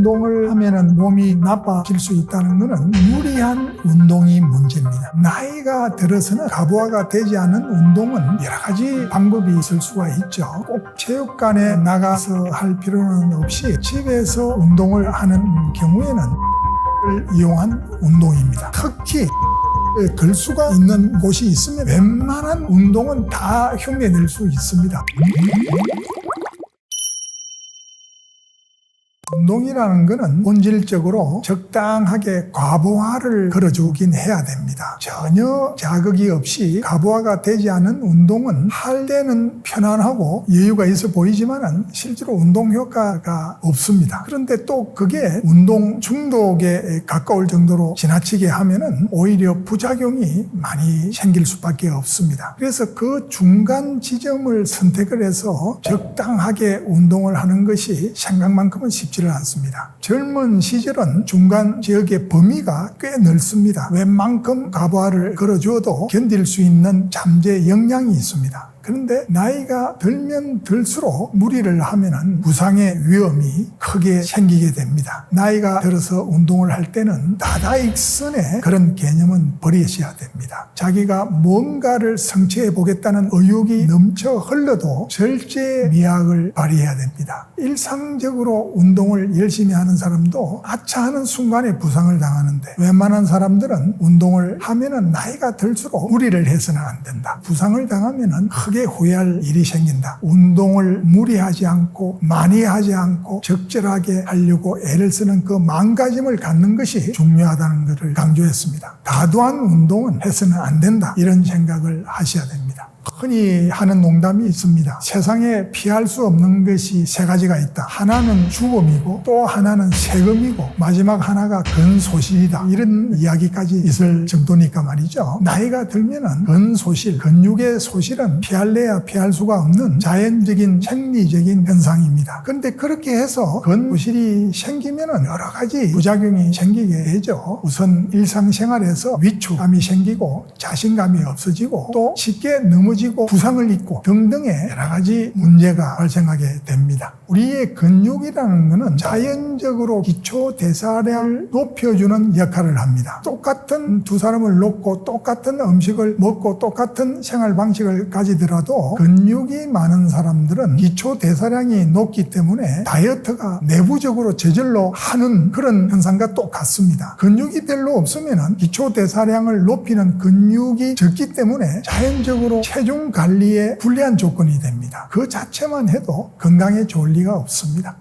운동을 하면은 몸이 나빠질 수 있다는 것은 무리한 운동이 문제입니다. 나이가 들어서는 가부화가 되지 않은 운동은 여러 가지 방법이 있을 수가 있죠. 꼭 체육관에 나가서 할 필요는 없이 집에서 운동을 하는 경우에는 을 이용한 운동입니다. 특히 들 수가 있는 곳이 있으면 웬만한 운동은 다 흉내낼 수 있습니다. 운동이라는 것은 본질적으로 적당하게 과부하를 걸어주긴 해야 됩니다. 전혀 자극이 없이 과부하가 되지 않은 운동은 할 때는 편안하고 여유가 있어 보이지만은 실제로 운동 효과가 없습니다. 그런데 또 그게 운동 중독에 가까울 정도로 지나치게 하면은 오히려 부작용이 많이 생길 수밖에 없습니다. 그래서 그 중간 지점을 선택을 해서 적당하게 운동을 하는 것이 생각만큼은 쉽지를 않습니다. 젊은 시절은 중간 지역의 범위가 꽤 넓습니다. 웬만큼 가부하를 걸어줘도 견딜 수 있는 잠재 역량이 있습니다. 그런데 나이가 들면 들수록 무리를 하면은 부상의 위험이 크게 생기게 됩니다. 나이가 들어서 운동을 할 때는 다다익선의 그런 개념은 버리셔야 됩니다. 자기가 뭔가를 성취해 보겠다는 의욕이 넘쳐 흘러도 절제 미학을 발휘해야 됩니다. 일상적으로 운동을 열심히 하는 사람도 아차하는 순간에 부상을 당하는데 웬만한 사람들은 운동을 하면은 나이가 들수록 무리를 해서는 안 된다. 부상을 당하면은 크게 후회할 일이 생긴다. 운동을 무리하지 않고 많이 하지 않고 적절하게 하려고 애를 쓰는 그 마음가짐을 갖는 것이 중요하다는 것을 강조했습니다. 과도한 운동은 해서는 안 된다. 이런 생각을 하셔야 됩니다. 흔히 하는 농담이 있습니다. 세상에 피할 수 없는 것이 세 가지가 있다. 하나는 죽음이고 또 하나는 세금이고 마지막 하나가 근소실이다. 이런 이야기까지 있을 정도니까 말이죠. 나이가 들면은 근소실, 근육의 소실은 피할래야 피할 수가 없는 자연적인 생리적인 현상입니다. 그런데 그렇게 해서 근소실이 생기면은 여러 가지 부작용이 생기게 되죠. 우선 일상생활에서 위축감이 생기고 자신감이 없어지고 또 쉽게 넘어지고 부상을 입고 등등의 여러 가지 문제가 발생하게 됩니다. 우리의 근육이라는 것은 자연적으로 기초 대사량을 높여주는 역할을 합니다. 똑같은 두 사람을 놓고 똑같은 음식을 먹고 똑같은 생활 방식을 가지더라도 근육이 많은 사람들은 기초 대사량이 높기 때문에 다이어트가 내부적으로 저절로 하는 그런 현상과 똑같습니다. 근육이 별로 없으면 기초 대사량을 높이는 근육이 적기 때문에 자연적으로 체중 관리에 불리한 조건이 됩니다. 그 자체만 해도 건강에 좋을 리가 없습니다.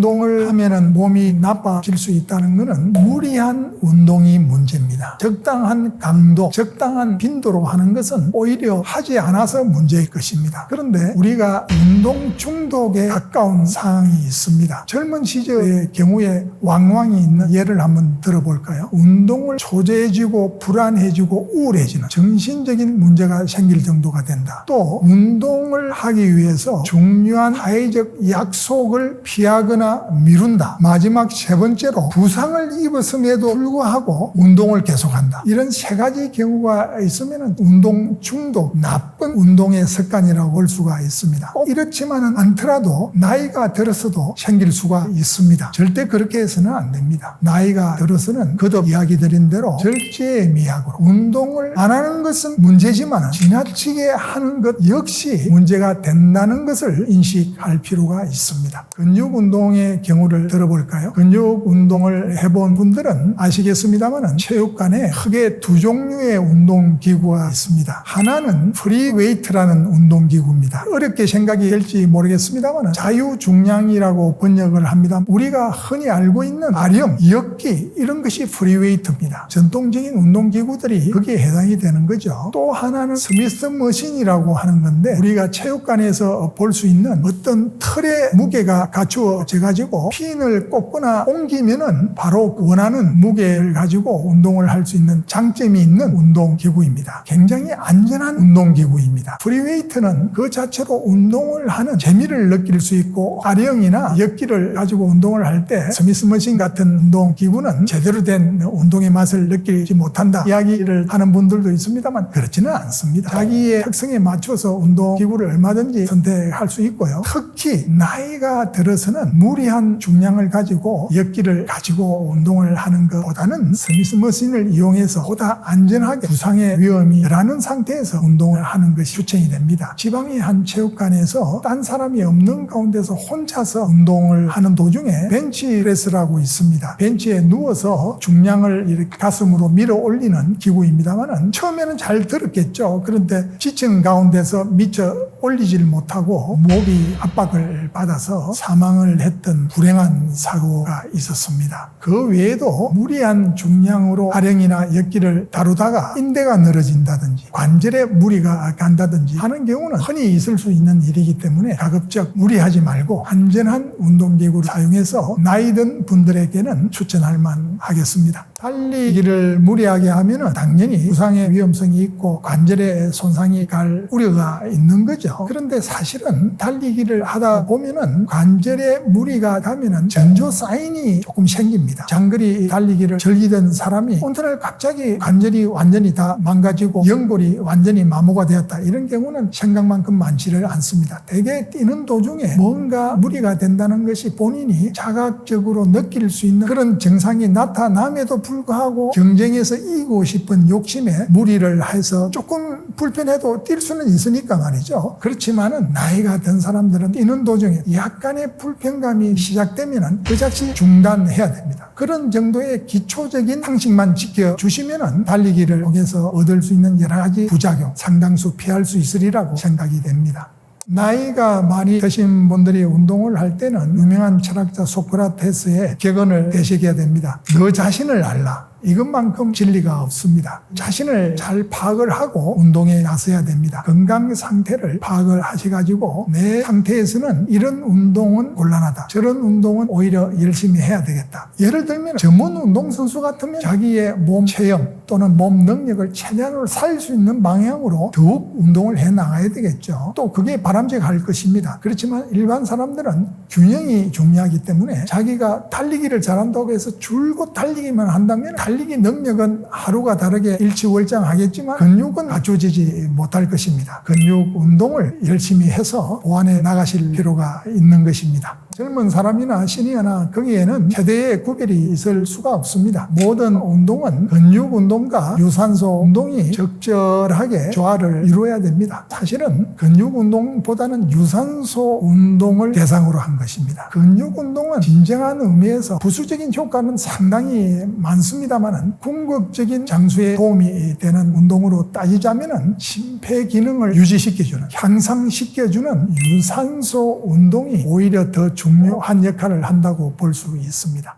운동을 하면은 몸이 나빠질 수 있다는 것은 무리한 운동이 문제입니다. 적당한 강도, 적당한 빈도로 하는 것은 오히려 하지 않아서 문제일 것입니다. 그런데 우리가 운동 중독에 가까운 상황이 있습니다. 젊은 시절의 경우에 왕왕이 있는 예를 한번 들어볼까요? 운동을 초조해지고 불안해지고 우울해지는 정신적인 문제가 생길 정도가 된다. 또 운동을 하기 위해서 중요한 사회적 약속을 피하거나 미룬다. 마지막 세 번째로 부상을 입었음에도 불구하고 운동을 계속한다. 이런 세 가지 경우가 있으면 운동 중독, 나쁜 운동의 습관이라고 볼 수가 있습니다. 꼭 이렇지만은 않더라도 나이가 들어서도 생길 수가 있습니다. 절대 그렇게 해서는 안 됩니다. 나이가 들어서는 거듭 이야기 드린 대로 절제미약으로 운동을 안 하는 것은 문제지만 지나치게 하는 것 역시 문제가 된다는 것을 인식할 필요가 있습니다. 근육 운동의 경우를 들어볼까요? 근육 운동을 해본 분들은 아시겠습니다만 체육관에 크게 두 종류의 운동기구가 있습니다. 하나는 프리웨이트라는 운동기구입니다. 어렵게 생각이 될지 모르겠습니다만 자유중량이라고 번역을 합니다. 우리가 흔히 알고 있는 아령, 역기 이런 것이 프리웨이트입니다. 전통적인 운동기구들이 거기에 해당이 되는 거죠. 또 하나는 스미스 머신이라고 하는 건데 우리가 체육관에서 볼 수 있는 어떤 틀의 무게가 갖추어져 가 지고 핀을 꽂거나 옮기면은 바로 원하는 무게를 가지고 운동을 할 수 있는 장점이 있는 운동기구입니다. 굉장히 안전한 운동기구입니다. 프리웨이트는 그 자체로 운동을 하는 재미를 느낄 수 있고 아령이나 역기를 가지고 운동을 할 때 스미스 머신 같은 운동기구는 제대로 된 운동의 맛을 느끼지 못한다 이야기를 하는 분들도 있습니다만 그렇지는 않습니다. 자기의 특성에 맞춰서 운동기구를 얼마든지 선택할 수 있고요. 특히 나이가 들어서는 무리 한 중량을 가지고 역기를 가지고 운동을 하는 것보다는 스미스 머신을 이용해서 보다 안전하게 부상의 위험이 덜하는 상태에서 운동을 하는 것이 추천이 됩니다. 지방의 한 체육관에서 딴 사람이 없는 가운데서 혼자서 운동을 하는 도중에 벤치레스라고 있습니다. 벤치에 누워서 중량을 이렇게 가슴으로 밀어 올리는 기구입니다만은 처음에는 잘 들었겠죠. 그런데 지친 가운데서 미처 올리질 못하고 목이 압박을 받아서 사망을 했던 불행한 사고가 있었습니다. 그 외에도 무리한 중량으로 아령이나 역기를 다루다가 인대가 늘어진다든지 관절에 무리가 간다든지 하는 경우는 흔히 있을 수 있는 일이기 때문에 가급적 무리하지 말고 안전한 운동기구를 사용해서 나이 든 분들에게는 추천할 만하겠습니다. 달리기를 무리하게 하면은 당연히 부상의 위험성이 있고 관절에 손상이 갈 우려가 있는 거죠. 그런데 사실은 달리기를 하다 보면은 관절에 무리 가 가면은 전조 사인이 조금 생깁니다. 장거리 달리기를 즐기던 사람이 어느 날 갑자기 관절이 완전히 다 망가지고 연골이 완전히 마모가 되었다. 이런 경우는 생각만큼 많지를 않습니다. 대개 뛰는 도중에 뭔가 무리가 된다는 것이 본인이 자각적으로 느낄 수 있는 그런 증상이 나타남에도 불구하고 경쟁에서 이기고 싶은 욕심에 무리를 해서 조금 불편해도 뛸 수는 있으니까 말이죠. 그렇지만은 나이가 든 사람들은 뛰는 도중에 약간의 불편감이 시작되면은 그 즉시 중단해야 됩니다. 그런 정도의 기초적인 상식만 지켜주시면은 달리기를 통해서 얻을 수 있는 여러 가지 부작용 상당수 피할 수 있으리라고 생각이 됩니다. 나이가 많이 드신 분들이 운동을 할 때는 유명한 철학자 소크라테스의 격언을 되새겨야 됩니다. 너 자신을 알라. 이것만큼 진리가 없습니다. 자신을 잘 파악을 하고 운동에 나서야 됩니다. 건강 상태를 파악을 하셔가지고 내 상태에서는 이런 운동은 곤란하다. 저런 운동은 오히려 열심히 해야 되겠다. 예를 들면 전문 운동선수 같으면 자기의 몸 체형 또는 몸 능력을 최대한으로 살릴 수 있는 방향으로 더욱 운동을 해 나가야 되겠죠. 또 그게 바람직할 것입니다. 그렇지만 일반 사람들은 균형이 중요하기 때문에 자기가 달리기를 잘한다고 해서 줄곧 달리기만 한다면 달리기 능력은 하루가 다르게 일치월장하겠지만 근육은 갖춰지지 못할 것입니다. 근육 운동을 열심히 해서 보완해 나가실 필요가 있는 것입니다. 젊은 사람이나 시니어나 거기에는 세대의 구별이 있을 수가 없습니다. 모든 운동은 근육 운동과 유산소 운동이 적절하게 조화를 이루어야 됩니다. 사실은 근육 운동보다는 유산소 운동을 대상으로 한 것입니다. 근육 운동은 진정한 의미에서 부수적인 효과는 상당히 많습니다만 궁극적인 장수에 도움이 되는 운동으로 따지자면 심폐 기능을 유지시켜주는 향상시켜주는 유산소 운동이 오히려 더 중요한 역할을 한다고 볼 수 있습니다.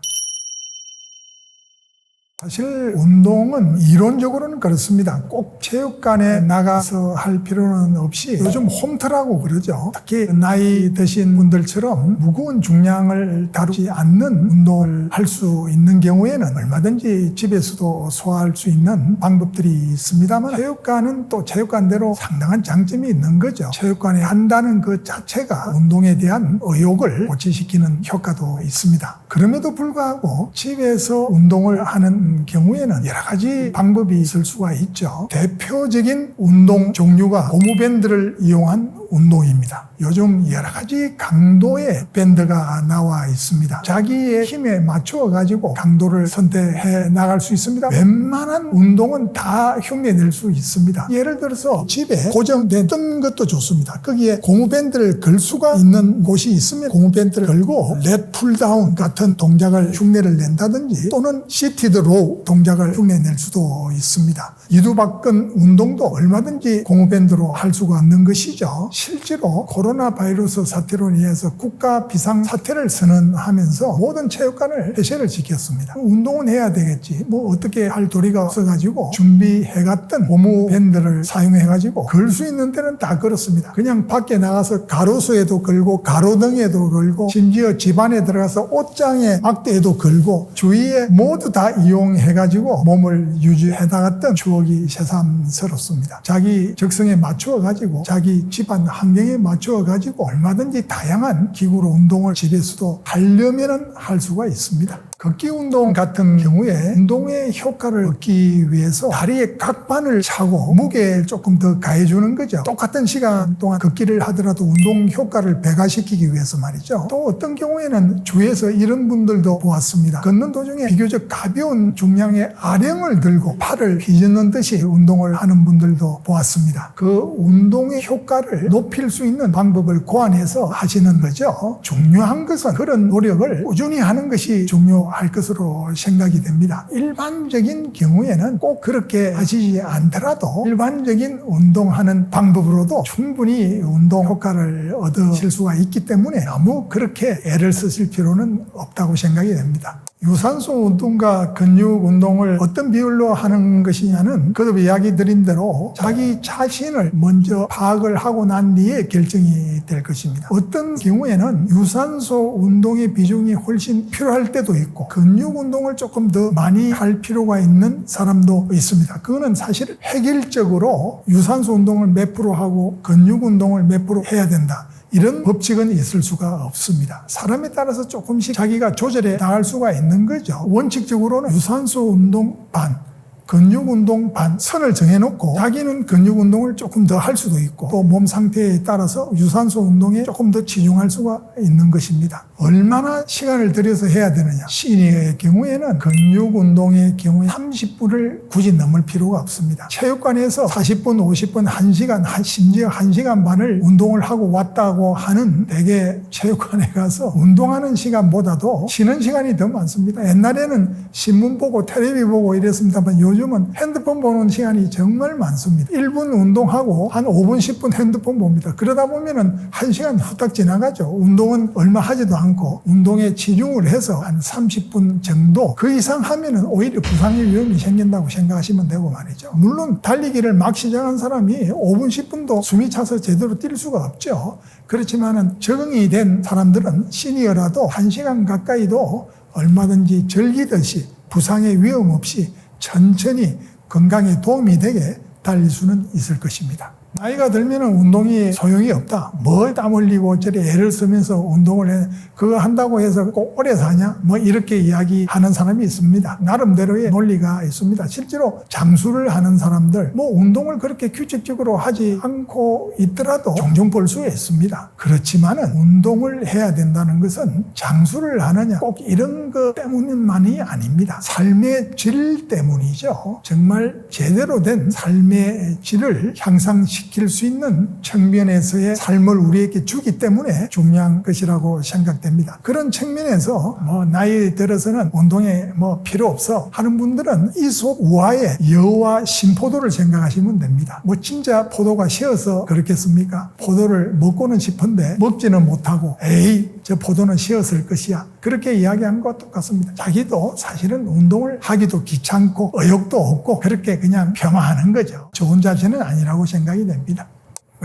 사실 운동은 이론적으로는 그렇습니다. 꼭 체육관에 나가서 할 필요는 없이 요즘 홈트라고 그러죠. 특히 나이 드신 분들처럼 무거운 중량을 다루지 않는 운동을 할 수 있는 경우에는 얼마든지 집에서도 소화할 수 있는 방법들이 있습니다만 체육관은 또 체육관대로 상당한 장점이 있는 거죠. 체육관에 한다는 그 자체가 운동에 대한 의욕을 고취시키는 효과도 있습니다. 그럼에도 불구하고 집에서 운동을 하는 경우에는 여러 가지 방법이 있을 수가 있죠. 대표적인 운동 종류가 고무밴드를 이용한 운동입니다. 요즘 여러 가지 강도의 밴드가 나와 있습니다. 자기의 힘에 맞추어 가지고 강도를 선택해 나갈 수 있습니다. 웬만한 운동은 다 흉내낼 수 있습니다. 예를 들어서 집에 고정된 뜬 것도 좋습니다. 거기에 고무밴드를 걸 수가 있는 곳이 있으면 고무밴드를 걸고 렛 풀다운 같은 동작을 흉내를 낸다든지 또는 시티드 로우 동작을 흉내낼 수도 있습니다. 이두박근 운동도 얼마든지 고무밴드로 할 수가 있는 것이죠. 실제로 코로나 바이러스 사태로 인해서 국가 비상 사태를 선언하면서 모든 체육관을 폐쇄를 시켰습니다. 운동은 해야 되겠지. 뭐 어떻게 할 도리가 없어가지고 준비해갔던 고무 밴드를 사용해가지고 걸 수 있는 데는 다 걸었습니다. 그냥 밖에 나가서 가로수에도 걸고 가로등에도 걸고 심지어 집안에 들어가서 옷장에 막대에도 걸고 주위에 모두 다 이용해가지고 몸을 유지해 나갔던 추억이 새삼스럽습니다. 자기 적성에 맞추어 가지고 자기 집안 환경에 맞추어 가지고 얼마든지 다양한 기구로 운동을 집에서도 하려면은 할 수가 있습니다. 걷기 운동 같은 경우에 운동의 효과를 얻기 위해서 다리에 각반을 차고 무게를 조금 더 가해주는 거죠. 똑같은 시간 동안 걷기를 하더라도 운동 효과를 배가시키기 위해서 말이죠. 또 어떤 경우에는 주위에서 이런 분들도 보았습니다. 걷는 도중에 비교적 가벼운 중량의 아령을 들고 팔을 휘젓는 듯이 운동을 하는 분들도 보았습니다. 그 운동의 효과를 높일 수 있는 방법을 고안해서 하시는 거죠. 중요한 것은 그런 노력을 꾸준히 하는 것이 중요 할 것으로 생각이 됩니다. 일반적인 경우에는 꼭 그렇게 하시지 않더라도 일반적인 운동하는 방법으로도 충분히 운동 효과를 얻으실 수가 있기 때문에 너무 그렇게 애를 쓰실 필요는 없다고 생각이 됩니다. 유산소 운동과 근육 운동을 어떤 비율로 하는 것이냐는 거듭 이야기 드린 대로 자기 자신을 먼저 파악을 하고 난 뒤에 결정이 될 것입니다. 어떤 경우에는 유산소 운동의 비중이 훨씬 필요할 때도 있고 근육 운동을 조금 더 많이 할 필요가 있는 사람도 있습니다. 그거는 사실 획일적으로 유산소 운동을 몇 프로 하고 근육 운동을 몇 프로 해야 된다. 이런 법칙은 있을 수가 없습니다. 사람에 따라서 조금씩 자기가 조절해 나갈 수가 있는 거죠. 원칙적으로는 유산소 운동 반, 근육 운동 반 선을 정해놓고 자기는 근육 운동을 조금 더 할 수도 있고 또 몸 상태에 따라서 유산소 운동에 조금 더 치중할 수가 있는 것입니다. 얼마나 시간을 들여서 해야 되느냐. 시니어의 경우에는 근육 운동의 경우에 30분을 굳이 넘을 필요가 없습니다. 체육관에서 40분, 50분, 1시간, 심지어 1시간 반을 운동을 하고 왔다고 하는 대개 체육관에 가서 운동하는 시간보다도 쉬는 시간이 더 많습니다. 옛날에는 신문 보고 텔레비 보고 이랬습니다만 요즘 은 핸드폰 보는 시간이 정말 많습니다. 1분 운동하고 한 5분, 10분 핸드폰 봅니다. 그러다 보면은 1시간 후딱 지나가죠. 운동은 얼마 하지도 않고 운동에 치중을 해서 한 30분 정도 그 이상 하면은 오히려 부상의 위험이 생긴다고 생각하시면 되고 말이죠. 물론 달리기를 막 시작한 사람이 5분, 10분도 숨이 차서 제대로 뛸 수가 없죠. 그렇지만은 적응이 된 사람들은 시니어라도 1시간 가까이도 얼마든지 즐기듯이 부상의 위험 없이 천천히 건강에 도움이 되게 달릴 수는 있을 것입니다. 나이가 들면 운동이 소용이 없다. 뭐 땀 흘리고 저리 애를 쓰면서 운동을 해. 그거 한다고 해서 꼭 오래 사냐? 뭐 이렇게 이야기하는 사람이 있습니다. 나름대로의 논리가 있습니다. 실제로 장수를 하는 사람들, 뭐 운동을 그렇게 규칙적으로 하지 않고 있더라도 종종 볼 수 있습니다. 그렇지만은 운동을 해야 된다는 것은 장수를 하느냐 꼭 이런 것 때문만이 아닙니다. 삶의 질 때문이죠. 정말 제대로 된 삶의 질을 향상시 시킬 수 있는 측면에서의 삶을 우리에게 주기 때문에 중요한 것이라고 생각됩니다. 그런 측면에서 뭐 나이 들어서는 운동에 뭐 필요 없어 하는 분들은 이솝 우화의 여와 신포도를 생각하시면 됩니다. 뭐 진짜 포도가 쉬어서 그렇겠습니까? 포도를 먹고는 싶은데 먹지는 못하고 에이 저 포도는 쉬었을 것이야. 그렇게 이야기한 것과 똑같습니다. 자기도 사실은 운동을 하기도 귀찮고 의욕도 없고 그렇게 그냥 폄하하는 거죠. 좋은 자세는 아니라고 생각이 됩니다.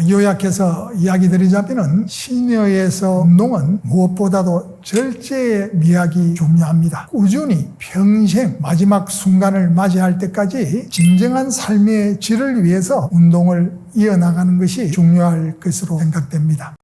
요약해서 이야기 드리자면 시니어에서 운동은 무엇보다도 절제의 미학이 중요합니다. 꾸준히 평생 마지막 순간을 맞이할 때까지 진정한 삶의 질을 위해서 운동을 이어나가는 것이 중요할 것으로 생각됩니다.